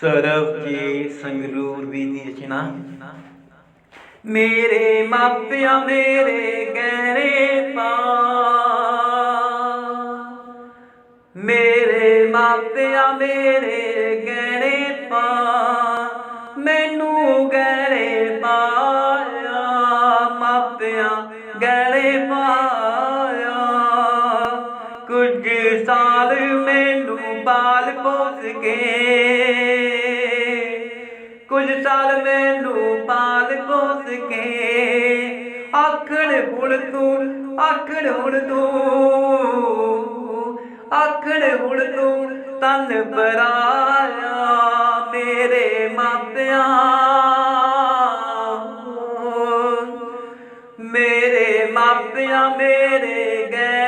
ਸਰਬਜੀਤ ਸੰਗਰੂਰ ਵੀ ਦੀ ਰਚਨਾ ਮੇਰੇ ਮਾਪਿਆਂ ਮੇਰੇ ਗਹਿਣੇ ਪਾ ਮੇਰੇ ਮਾਪਿਆਂ ਮੇਰੇ ਗਹਿਣੇ ਪਾ ਮੈਨੂੰ ਗਹਿਣੇ ਪਾਇਆ, ਮਾਪਿਆਂ ਗਹਿਣੇ ਪਾਇਆ। ਕੁਝ ਸਾਲ ਮੈਨੂੰ ਬਾਲ ਪੋਸ ਕੇ ਕੁਝ ਸਾਲ ਮੈਨੂੰ ਪਾਲ ਕੋਸ ਕੇ। ਆਖਣ, ਹੁਣ ਤੂੰ, ਆਖਣ, ਹੁਣ ਤੂੰ, ਆਖਣ, ਹੁਣ ਤੂੰ ਤਨ ਪਰਾਇਆ ਮੇਰੇ ਮਾਪਿਆਂ। ਮੇਰੇ ਮਾਪਿਆਂ, ਮੇਰੇ ਗਏ